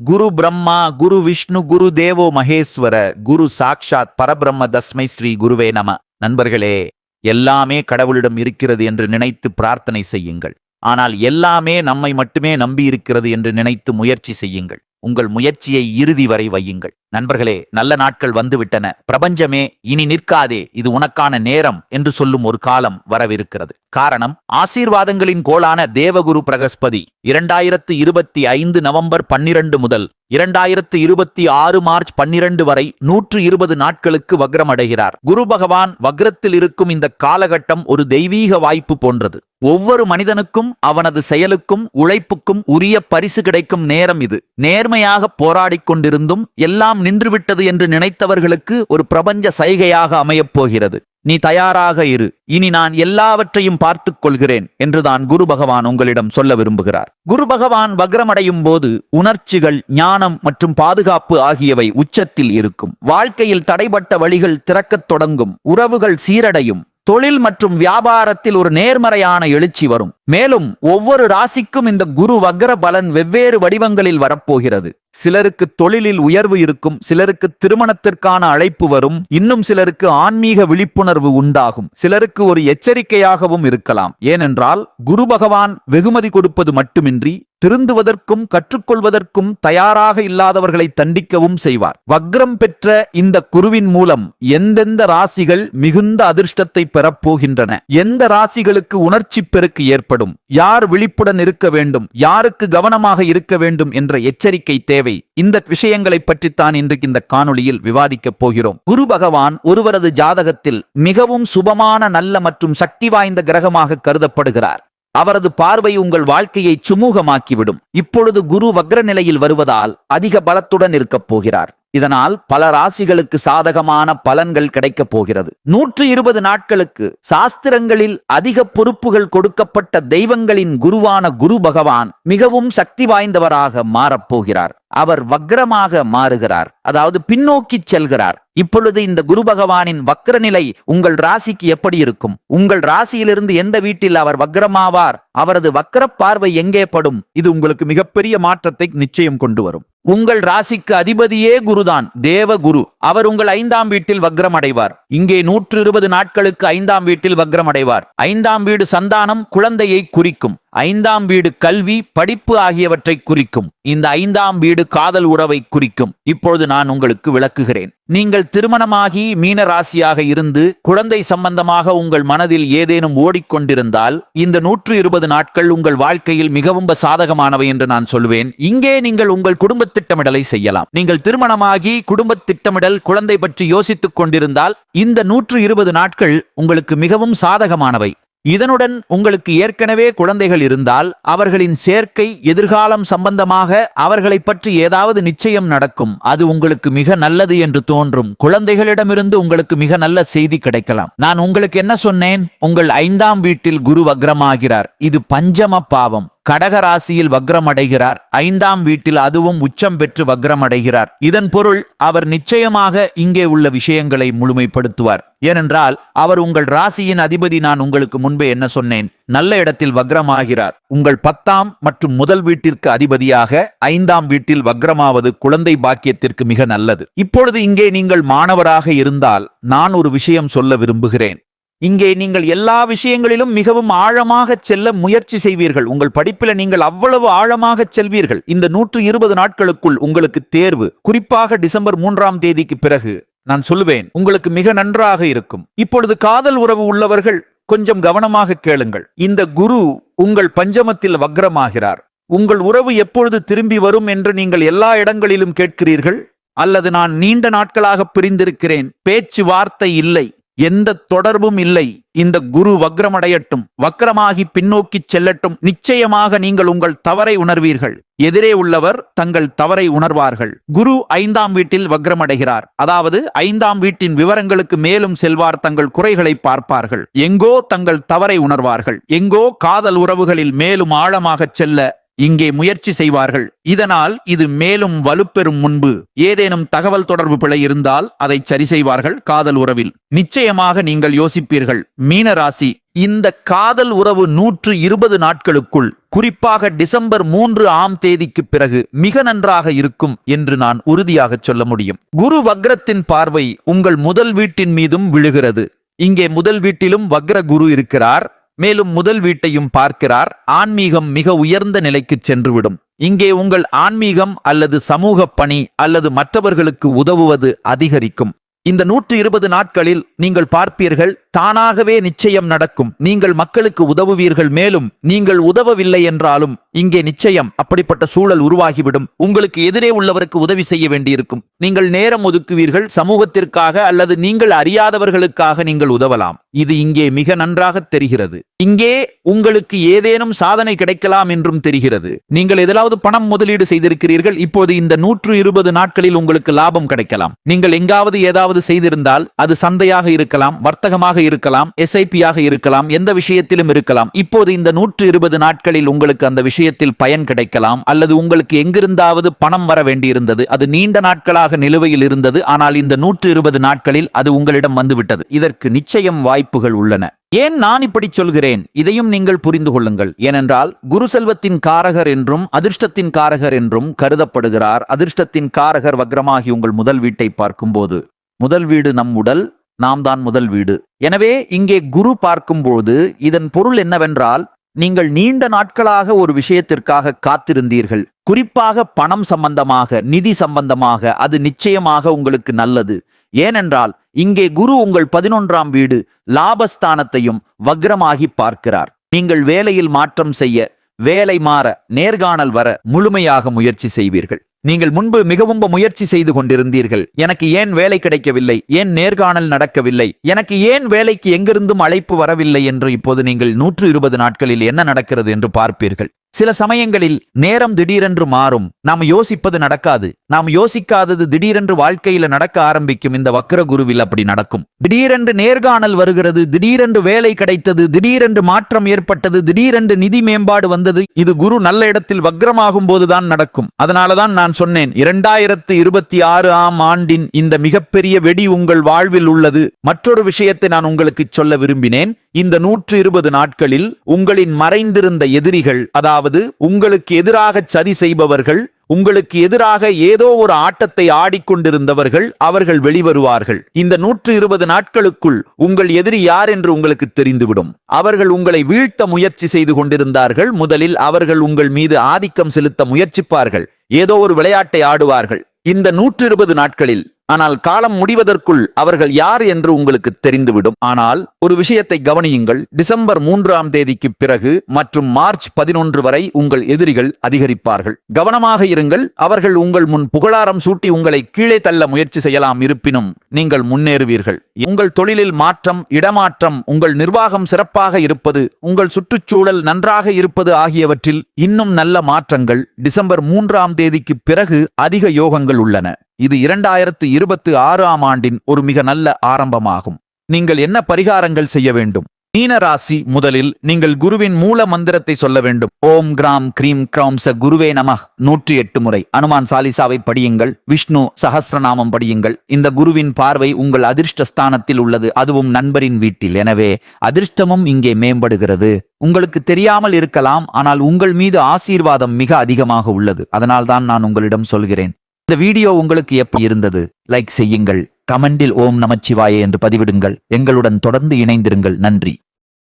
குரு பிரம்மா குரு விஷ்ணு குரு தேவோ மகேஸ்வர குரு சாக்ஷாத் பரபிரம்ம தஸ்மை ஸ்ரீ குருவே நம. நண்பர்களே எல்லாமே கடவுளிடம் இருக்கிறது என்று நினைத்து பிரார்த்தனை செய்யுங்கள். ஆனால் எல்லாமே நம்மை மட்டுமே நம்பி இருக்கிறது என்று நினைத்து முயற்சி செய்யுங்கள். உங்கள் முயற்சியை இறுதி வரை வையுங்கள். நண்பர்களே நல்ல நாட்கள் வந்துவிட்டன. பிரபஞ்சமே இனி நிற்காதே. இது உனக்கான நேரம் என்று சொல்லும் ஒரு காலம் வரவிருக்கிறது. காரணம் ஆசீர்வாதங்களின் கோளான தேவகுரு பிரகஸ்பதி. இரண்டாயிரத்து இருபத்தி ஐந்து நவம்பர் பன்னிரண்டு முதல் இரண்டாயிரத்து இருபத்தி ஆறு மார்ச் பன்னிரண்டு வரை நூற்று இருபது நாட்களுக்கு வக்ரமடைகிறார். குரு பகவான் வக்ரத்தில் இருக்கும் இந்த காலகட்டம் ஒரு தெய்வீக வாய்ப்பு போன்றது. ஒவ்வொரு மனிதனுக்கும் அவனது செயலுக்கும் உழைப்புக்கும் உரிய பரிசு கிடைக்கும் நேரம் இது. நேர்மையாக போராடிக் கொண்டிருந்தும் எல்லாம் நின்றுவிட்டது என்று நினைத்தவர்களுக்கு ஒரு பிரபஞ்ச சைகையாக அமையப் போகிறது. நீ தயாராக இரு. இனி நான் எல்லாவற்றையும் பார்த்துக் கொள்கிறேன் என்றுதான் குரு பகவான் உங்களிடம் சொல்ல விரும்புகிறார். குரு பகவான் வக்ரமடையும் போது உணர்ச்சிகள் ஞானம் மற்றும் பாதுகாப்பு ஆகியவை உச்சத்தில் இருக்கும். வாழ்க்கையில் தடைபட்ட வழிகள் திறக்கத் தொடங்கும். உறவுகள் சீரடையும். தொழில் மற்றும் வியாபாரத்தில் ஒரு நேர்மறையான எழுச்சி வரும். மேலும் ஒவ்வொரு ராசிக்கும் இந்த குரு வக்ர பலன் வெவ்வேறு வடிவங்களில் வரப்போகிறது. சிலருக்கு தொழிலில் உயர்வு இருக்கும் சிலருக்கு திருமணத்திற்கான அழைப்பு வரும் இன்னும் சிலருக்கு ஆன்மீக விழிப்புணர்வு உண்டாகும். சிலருக்கு ஒரு எச்சரிக்கையாகவும் இருக்கலாம். ஏனென்றால் குரு பகவான் வெகுமதி கொடுப்பது மட்டுமின்றி திருந்துவதற்கும் கற்றுக்கொள்வதற்கும் தயாராக இல்லாதவர்களை தண்டிக்கவும் செய்வார். வக்ரம் பெற்ற இந்த குருவின் மூலம் எந்தெந்த ராசிகள் மிகுந்த அதிர்ஷ்டத்தை பெறப்போகின்றன? எந்த ராசிகளுக்கு உணர்ச்சி பெருக்கு ஏற்படும்? யார் விழிப்புடன் இருக்க வேண்டும்? யாருக்கு கவனமாக இருக்க வேண்டும்? என்ற எச்சரிக்கை தேவை. இந்த விஷயங்களை பற்றித்தான் இன்றைக்கு இந்த காணொளியில் விவாதிக்கப் போகிறோம். குரு பகவான் ஒருவரது ஜாதகத்தில் மிகவும் சுபமான நல்ல மற்றும் சக்தி வாய்ந்த கிரகமாக கருதப்படுகிறார். அவரது பார்வை உங்கள் வாழ்க்கையை சுமூகமாக்கிவிடும். இப்பொழுது குரு வக்ர நிலையில் வருவதால் அதிக பலத்துடன் இருக்கப் போகிறார். இதனால் பல ராசிகளுக்கு சாதகமான பலன்கள் கிடைக்கப் போகிறது. நூற்று இருபது நாட்களுக்கு சாஸ்திரங்களில் அதிக பொறுப்புகள் கொடுக்கப்பட்ட தெய்வங்களின் குருவான குரு பகவான் மிகவும் சக்தி வாய்ந்தவராக மாறப்போகிறார் அவர் வக்ரமாக மாறுகிறார். அதாவது பின்னோக்கி செல்கிறார். இப்பொழுது இந்த குரு பகவானின் வக்ர நிலை உங்கள் ராசிக்கு எப்படி இருக்கும்? உங்கள் ராசியிலிருந்து எந்த வீட்டில் அவர் வக்ரமாவார்? அவரது வக்ர பார்வை எங்கே படும்? இது உங்களுக்கு மிகப்பெரிய மாற்றத்தை நிச்சயம் கொண்டு வரும். உங்கள் ராசிக்கு அதிபதியே குருதான் தேவ குரு அவர் உங்கள் ஐந்தாம் வீட்டில் வக்ரம் அடைவார் இங்கே நூற்று இருபது நாட்களுக்கு ஐந்தாம் வீட்டில் வக்ரம் அடைவார் ஐந்தாம் வீடு சந்தானம் குழந்தையை குறிக்கும். ஐந்தாம் வீடு கல்வி படிப்பு ஆகியவற்றை குறிக்கும். இந்த ஐந்தாம் வீடு காதல் உறவை குறிக்கும். இப்பொழுது நான் உங்களுக்கு விளக்குகிறேன். நீங்கள் திருமணமாகி மீன ராசியாக இருந்து குழந்தை சம்பந்தமாக உங்கள் மனதில் ஏதேனும் ஓடிக்கொண்டிருந்தால் இந்த நூற்று இருபது நாட்கள் உங்கள் வாழ்க்கையில் மிகவும் சாதகமானவை என்று நான் சொல்வேன். இங்கே நீங்கள் உங்கள் குடும்ப திட்டமிடலை செய்யலாம். நீங்கள் திருமணமாகி குடும்ப திட்டமிடல் குழந்தை பற்றி யோசித்துக் கொண்டிருந்தால் இந்த நூற்று இருபது நாட்கள் உங்களுக்கு மிகவும் சாதகமானவை. இதனுடன் உங்களுக்கு ஏற்கனவே குழந்தைகள் இருந்தால் அவர்களின் சேர்க்கை எதிர்காலம் சம்பந்தமாக அவர்களை பற்றி ஏதாவது நிச்சயம் நடக்கும். அது உங்களுக்கு மிக நல்லது என்று தோன்றும். குழந்தைகளிடமிருந்து உங்களுக்கு மிக நல்ல செய்தி கிடைக்கலாம். நான் உங்களுக்கு என்ன சொன்னேன்? உங்கள் ஐந்தாம் வீட்டில் குரு வக்ரமாகிறார். இது பஞ்சம பாவம். கடக ராசியில் வக்ரமடைகிறார். ஐந்தாம் வீட்டில் அதுவும் உச்சம் பெற்று வக்ரமடைகிறார். இதன் பொருள் அவர் நிச்சயமாக இங்கே உள்ள விஷயங்களை முழுமைப்படுத்துவார். ஏனென்றால் அவர் உங்கள் ராசியின் அதிபதி நான் உங்களுக்கு முன்பே என்ன சொன்னேன். நல்ல இடத்தில் வக்ரமாகிறார். உங்கள் பத்தாம் மற்றும் முதல் வீட்டிற்கு அதிபதியாக ஐந்தாம் வீட்டில் வக்ரமாவது குழந்தை பாக்கியத்திற்கு மிக நல்லது. இப்பொழுது இங்கே நீங்கள் மாணவராக இருந்தால் நான் ஒரு விஷயம் சொல்ல விரும்புகிறேன். இங்கே நீங்கள் எல்லா விஷயங்களிலும் மிகவும் ஆழமாக செல்ல முயற்சி செய்வீர்கள். உங்கள் படிப்பில நீங்கள் அவ்வளவு ஆழமாக செல்வீர்கள். இந்த நூற்று இருபது நாட்களுக்குள் உங்களுக்கு தேர்வு குறிப்பாக டிசம்பர் மூன்றாம் தேதிக்கு பிறகு நான் சொல்லுவேன் உங்களுக்கு மிக நன்றாக இருக்கும். இப்பொழுது காதல் உறவு உள்ளவர்கள் கொஞ்சம் கவனமாக கேளுங்கள். இந்த குரு உங்கள் பஞ்சமத்தில் வக்ரமாகிறார். உங்கள் உறவு எப்பொழுது திரும்பி வரும் என்று நீங்கள் எல்லா இடங்களிலும் கேட்கிறீர்கள்? அல்லது நான் நீண்ட நாட்களாக பிரிந்திருக்கிறேன் பேச்சு வார்த்தை இல்லை. எந்த தொடர்பும் இல்லை. இந்த குரு வக்ரமடையட்டும். வக்ரமாகி பின்னோக்கி செல்லட்டும். நிச்சயமாக நீங்கள் உங்கள் தவறை உணர்வீர்கள். எதிரே உள்ளவர் தங்கள் தவறை உணர்வார்கள். குரு ஐந்தாம் வீட்டில் வக்ரமடைகிறார். அதாவது ஐந்தாம் வீட்டின் விவரங்களுக்கு மேலும் செல்வார் தங்கள் குறைகளை பார்ப்பார்கள். எங்கோ தங்கள் தவறை உணர்வார்கள். எங்கோ காதல் உறவுகளில் மேலும் ஆழமாகச் செல்ல இங்கே முயற்சி செய்வார்கள். இதனால் இது மேலும் வலுப்பெறும் முன்பு ஏதேனும் தகவல் தொடர்பு பிழை இருந்தால் அதை சரி செய்வார்கள் காதல் உறவில். நிச்சயமாக நீங்கள் யோசிப்பீர்கள் மீன ராசி இந்த காதல் உறவு நூற்று இருபது நாட்களுக்குள் குறிப்பாக டிசம்பர் மூன்று ஆம் தேதிக்கு பிறகு மிக நன்றாக இருக்கும் என்று நான் உறுதியாகச் சொல்ல முடியும். குரு வக்ரத்தின் பார்வை உங்கள் முதல் வீட்டின் மீதும் விழுகிறது. இங்கே முதல் வீட்டிலும் வக்ர குரு இருக்கிறார். மேலும் முதல் வீட்டையும் பார்க்கிறார். ஆன்மீகம் மிக உயர்ந்த நிலைக்கு சென்றுவிடும். இங்கே உங்கள் ஆன்மீகம் அல்லது சமூக பணி அல்லது மற்றவர்களுக்கு உதவுவது அதிகரிக்கும். இந்த நூற்று இருபது நாட்களில் நீங்கள் பார்ப்பீர்கள் தானாகவே நிச்சயம் நடக்கும். நீங்கள் மக்களுக்கு உதவுவீர்கள் மேலும் நீங்கள் உதவவில்லை என்றாலும் இங்கே நிச்சயம் அப்படிப்பட்ட சூழல் உருவாகிவிடும். உங்களுக்கு எதிரே உள்ளவருக்கு உதவி செய்ய வேண்டியிருக்கும். நீங்கள் நேரம் ஒதுக்குவீர்கள் சமூகத்திற்காக அல்லது நீங்கள் அறியாதவர்களுக்காக நீங்கள் உதவலாம். இது இங்கே மிக நன்றாக தெரிகிறது. இங்கே உங்களுக்கு ஏதேனும் சாதனை கிடைக்கலாம் என்றும் தெரிகிறது. நீங்கள் எதிலாவது பணம் முதலீடு செய்திருக்கிறீர்கள் இப்போது இந்த நூற்று இருபது நாட்களில் உங்களுக்கு லாபம் கிடைக்கலாம். நீங்கள் எங்காவது ஏதாவது செய்திருந்தால் அது சந்தையாக இருக்கலாம் வர்த்தகமாக இருக்கலாம் எஸ்ஐபியாக இருக்கலாம் எந்த விஷயத்திலும் இருக்கலாம். இப்போது இந்த நூற்று இருபது நாட்களில் உங்களுக்கு அந்த விஷயத்தில் பயன் கிடைக்கலாம் அல்லது உங்களுக்கு எங்கிருந்தாவது பணம் வர வேண்டியிருந்தது அது நீண்ட நாட்களாக நிலுவையில் இருந்தது ஆனால் இந்த நூற்று இருபது நாட்களில் அது உங்களிடம் வந்துவிட்டது. இதற்கு நிச்சயம் வாய்ப்புகள் உள்ளன. ஏன் நான் இப்படி சொல்கிறேன்? இதையும் நீங்கள் புரிந்து கொள்ளுங்கள். ஏனென்றால் குரு செல்வத்தின் காரகர் என்றும் அதிர்ஷ்டத்தின் காரகர் என்றும் கருதப்படுகிறார். அதிர்ஷ்டத்தின் காரகர் வக்ரமாகி உங்கள் முதல் வீட்டை பார்க்கும்போது. முதல் வீடு நம் உடல் நாம் தான் முதல் வீடு. எனவே இங்கே குரு பார்க்கும்போது இதன் பொருள் என்னவென்றால் நீங்கள் நீண்ட நாட்களாக ஒரு விஷயத்திற்காக காத்திருந்தீர்கள். குறிப்பாக பணம் சம்பந்தமாக நிதி சம்பந்தமாக அது நிச்சயமாக உங்களுக்கு நல்லது. ஏனென்றால் இங்கே குரு உங்கள் பதினொன்றாம் வீடு லாபஸ்தானத்தையும் வக்ரமாகி பார்க்கிறார். நீங்கள் வேலையில் மாற்றம் செய்ய வேலை மாற நேர்காணல் வர முழுமையாக முயற்சி செய்வீர்கள். நீங்கள் முன்பு மிகவும் முயற்சி செய்து கொண்டிருந்தீர்கள். எனக்கு ஏன் வேலை கிடைக்கவில்லை? ஏன் நேர்காணல் நடக்கவில்லை? எனக்கு ஏன் வேலைக்கு எங்கிருந்தும் அழைப்பு வரவில்லை என்று இப்போது நீங்கள் நூற்று இருபது நாட்களில் என்ன நடக்கிறது என்று பார்ப்பீர்கள். சில சமயங்களில் நேரம் திடீரென்று மாறும். நாம் யோசிப்பது நடக்காது. நாம் யோசிக்காதது திடீரென்று வாழ்க்கையில நடக்க ஆரம்பிக்கும். இந்த வக்ர குருவில் அப்படி நடக்கும். திடீரென்று நேர்காணல் வருகிறது. திடீரென்று வேலை கிடைத்தது. திடீரென்று மாற்றம் ஏற்பட்டது. திடீரென்று நிதி மேம்பாடு வந்தது. இது குரு நல்ல இடத்தில் வக்ரமாகும் போதுதான் நடக்கும். அதனாலதான் நான் சொன்னேன் இரண்டாயிரத்து இருபத்தி ஆறு ஆம் ஆண்டின் இந்த மிகப்பெரிய வெடி உங்கள் வாழ்வில் உள்ளது. மற்றொரு விஷயத்தை நான் உங்களுக்கு சொல்ல விரும்பினேன். இந்த நூற்று இருபது நாட்களில் உங்களின் மறைந்திருந்த எதிரிகள் அதாவது உங்களுக்கு எதிராக சதி செய்பவர்கள் உங்களுக்கு எதிராக ஏதோ ஒரு ஆட்டத்தை ஆடிக்கொண்டிருந்தவர்கள் அவர்கள் வெளிவருவார்கள். இந்த நூற்று இருபது நாட்களுக்குள் உங்கள் எதிரி யார் என்று உங்களுக்கு தெரிந்துவிடும். அவர்கள் உங்களை வீழ்த்த முயற்சி செய்து கொண்டிருந்தார்கள். முதலில் அவர்கள் உங்கள் மீது ஆதிக்கம் செலுத்த முயற்சிப்பார்கள். ஏதோ ஒரு விளையாட்டை ஆடுவார்கள். இந்த நூற்று இருபது நாட்களில் ஆனால் காலம் முடிவதற்குள் அவர்கள் யார் என்று உங்களுக்கு தெரிந்துவிடும். ஆனால் ஒரு விஷயத்தை கவனியுங்கள். டிசம்பர் மூன்றாம் தேதிக்கு பிறகு மற்றும் மார்ச் பதினொன்று வரை உங்கள் எதிரிகள் அதிகரிப்பார்கள். கவனமாக இருங்கள். அவர்கள் உங்கள் முன் புகழாரம் சூட்டி உங்களை கீழே தள்ள முயற்சி செய்யலாம். இருப்பினும் நீங்கள் முன்னேறுவீர்கள். உங்கள் தொழிலில் மாற்றம் இடமாற்றம் உங்கள் நிர்வாகம் சிறப்பாக இருப்பது உங்கள் சுற்றுச்சூழல் நன்றாக இருப்பது ஆகியவற்றில் இன்னும் நல்ல மாற்றங்கள் டிசம்பர் மூன்றாம் தேதிக்கு பிறகு அதிக யோகங்கள் உள்ளன. இது இரண்டாயிரத்து இருபத்து ஆறாம் ஆண்டின் ஒரு மிக நல்ல ஆரம்பமாகும். நீங்கள் என்ன பரிகாரங்கள் செய்ய வேண்டும்? மீன ராசி முதலில் நீங்கள் குருவின் மூல மந்திரத்தை சொல்ல வேண்டும். ஓம் கிராம் கிரீம் கிராம் ச குருவே நம நூற்றி எட்டு முறை. அனுமான் சாலிசாவை படியுங்கள். விஷ்ணு சஹஸ்ரநாமம் படியுங்கள். இந்த குருவின் பார்வை உங்கள் அதிர்ஷ்ட ஸ்தானத்தில் உள்ளது. அதுவும் நண்பரின் வீட்டில். எனவே அதிர்ஷ்டமும் இங்கே மேம்படுகிறது. உங்களுக்கு தெரியாமல் இருக்கலாம். ஆனால் உங்கள் மீது ஆசீர்வாதம் மிக அதிகமாக உள்ளது. அதனால்தான் நான் உங்களிடம் சொல்கிறேன். இந்த வீடியோ உங்களுக்கு எப்படி இருந்தது? லைக் செய்யுங்கள். கமெண்டில் ஓம் நமச்சிவாயே என்று பதிவிடுங்கள். எங்களுடன் தொடர்ந்து இணைந்திருங்கள். நன்றி.